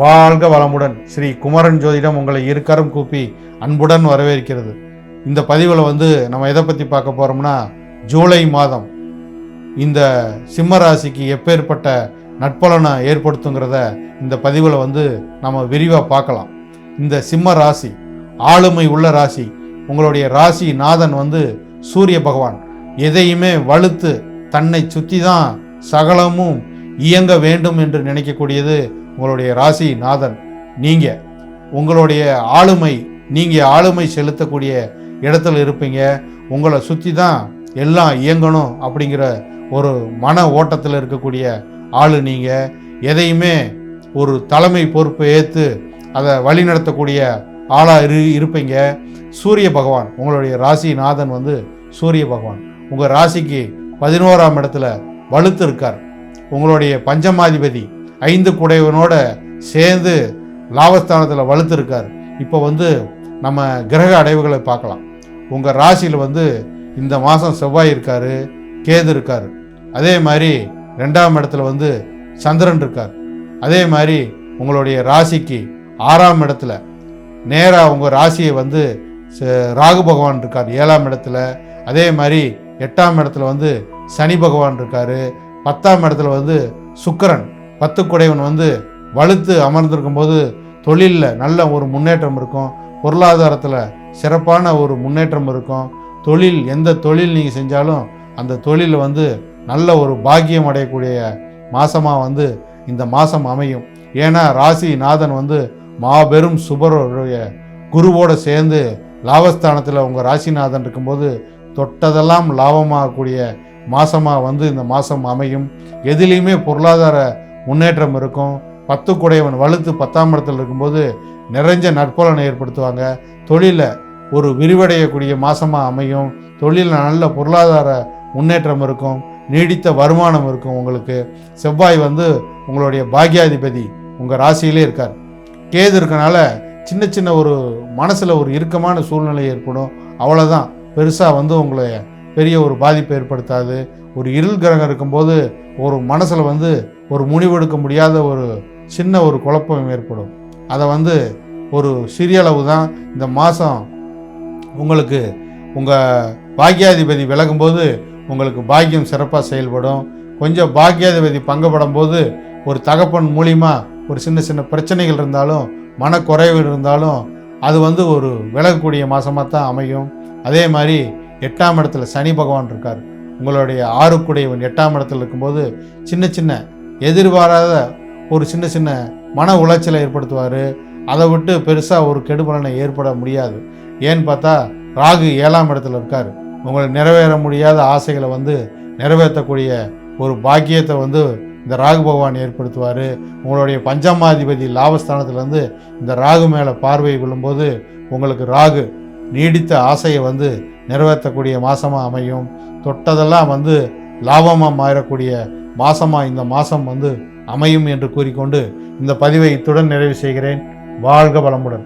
வாழ்க வளமுடன். ஸ்ரீ குமரன் ஜோதிடம் உங்களை இருக்கரம் கூப்பி அன்புடன் வரவேற்கிறது. இந்த பதிவில் வந்து நம்ம எதை பற்றி பார்க்க போகிறோம்னா ஜூலை மாதம் இந்த சிம்ம ராசிக்கு எப்பேற்பட்ட நட்பலனை ஏற்படுத்துங்கிறத இந்த பதிவில் வந்து நம்ம விரிவாக பார்க்கலாம். இந்த சிம்ம ராசி ஆளுமை உள்ள ராசி உங்களுடைய ராசி நாதன் வந்து சூரிய பகவான். எதையுமே வலுத்து தன்னை சுற்றி தான் சகலமும் இயங்க வேண்டும் என்று நினைக்கக்கூடியது உங்களுடைய ராசி நாதன் நீங்கள் உங்களுடைய ஆளுமை நீங்கள் ஆளுமை செலுத்தக்கூடிய இடத்துல இருப்பீங்க. உங்களை சுற்றி தான் எல்லாம் இயங்கணும் அப்படிங்கிற ஒரு மன ஓட்டத்தில் இருக்கக்கூடிய ஆள் நீங்கள் எதையுமே ஒரு தலைமை பொறுப்பை ஏற்று அதை வழிநடத்தக்கூடிய ஆளாக இரு இருப்பீங்க. சூரிய பகவான் உங்களுடைய ராசி நாதன் வந்து சூரிய பகவான். உங்கள் ராசிக்கு பதினோராம் இடத்துல வலுத்து இருக்கார். உங்களுடைய பஞ்சமாதிபதி ஐந்து குடையவனோட சேர்ந்து லாபஸ்தானத்தில் வலுத்துருக்கார். இப்போ வந்து நம்ம கிரக அடைவுகளை பார்க்கலாம். உங்கள் ராசியில் வந்து இந்த மாதம் செவ்வாய் இருக்கார் கேது இருக்கார். அதே மாதிரி ரெண்டாம் இடத்துல வந்து சந்திரன் இருக்கார். அதே மாதிரி உங்களுடைய ராசிக்கு ஆறாம் இடத்துல நேராக உங்கள் ராசியை வந்து ச- ராகு பகவான் இருக்கார் ஏழாம் இடத்துல. அதே மாதிரி எட்டாம் இடத்துல வந்து சனி பகவான் இருக்கார். பத்தாம் இடத்துல வந்து சுக்கரன். பத்து குடைவன் வந்து வலுத்து அமர்ந்திருக்கும் போது தொழிலில் நல்ல ஒரு முன்னேற்றம் இருக்கும். பொருளாதாரத்தில் சிறப்பான ஒரு முன்னேற்றம் இருக்கும். தொழில் எந்த தொழில் நீங்கள் செஞ்சாலும் அந்த தொழிலில் வந்து நல்ல ஒரு பாக்கியம் அடையக்கூடிய மாதமாக வந்து இந்த மாதம் அமையும். ஏன்னா ராசி நாதன் வந்து மாபெரும் சுபருடைய குருவோடு சேர்ந்து லாபஸ்தானத்தில் உங்கள் ராசிநாதன் இருக்கும்போது தொட்டதெல்லாம் லாபமாகக்கூடிய மாதமாக வந்து இந்த மாதம் அமையும். எதுலேயுமே பொருளாதார முன்னேற்றம் இருக்கும். பத்து குடையவன் வலுத்து பத்தாம் இடத்துல இருக்கும்போது நிறைஞ்ச நற்பலனை ஏற்படுத்துவாங்க. தொழிலில் ஒரு விரிவடையக்கூடிய மாதமாக அமையும். தொழிலில் நல்ல பொருளாதார முன்னேற்றம் இருக்கும். நீடித்த வருமானம் இருக்கும் உங்களுக்கு. செவ்வாய் வந்து உங்களுடைய பாக்யாதிபதி. உங்கள் ராசியிலே இருக்கார். கேது இருக்கனால சின்ன சின்ன ஒரு மனசில் ஒரு இறுக்கமான சூழ்நிலை ஏற்படும். அவ்வளோதான் பெருசாக வந்து உங்களை பெரிய ஒரு பாதிப்பு ஏற்படுத்தாது. ஒரு இருள் கிரகம் இருக்கும்போது ஒரு மனசில் வந்து ஒரு முடிவெடுக்க முடியாத ஒரு சின்ன ஒரு குழப்பம் ஏற்படும். அதை வந்து ஒரு சிறிய அளவு தான் இந்த மாதம் உங்களுக்கு உங்கள் பாக்கியாதிபதி விலகும்போது உங்களுக்கு பாக்கியம் சிறப்பாக செயல்படும். கொஞ்சம் பாக்கியாதிபதி பங்குபடும் போது ஒரு தகப்பன் மூலிமா ஒரு சின்ன சின்ன பிரச்சனைகள் இருந்தாலும் மனக்குறைவு இருந்தாலும் அது வந்து ஒரு விலகக்கூடிய மாதமாக தான் அமையும். அதே மாதிரி எட்டாம் இடத்துல சனி பகவான் இருக்கார். உங்களுடைய ஆறுக்குடையவன் எட்டாம் இடத்துல இருக்கும்போது சின்ன சின்ன எதிர்பாராத ஒரு சின்ன சின்ன மன உளைச்சலை ஏற்படுத்துவார். அதை விட்டு பெருசாக ஒரு கெடுபலனை ஏற்பட முடியாது. ஏன்னு பார்த்தா ராகு ஏழாம் இடத்துல இருக்கார். உங்களை நிறைவேற முடியாத ஆசைகளை வந்து நிறைவேற்றக்கூடிய ஒரு பாக்கியத்தை வந்து இந்த ராகு பகவான் ஏற்படுத்துவார். உங்களுடைய பஞ்சமாதிபதி லாபஸ்தானத்துலேருந்து இந்த ராகு மேலே பார்வை கொள்ளும்போது உங்களுக்கு ராகு நீடித்த ஆசையை வந்து நிறைவேற்றக்கூடிய மாதமாக அமையும். தொட்டதெல்லாம் வந்து லாபமாக மாறக்கூடிய மாதமாக இந்த மாதம் வந்து அமையும் என்று கூறிக்கொண்டு இந்த பதிவை இத்துடன் நிறைவு செய்கிறேன். வாழ்க வளமுடன்.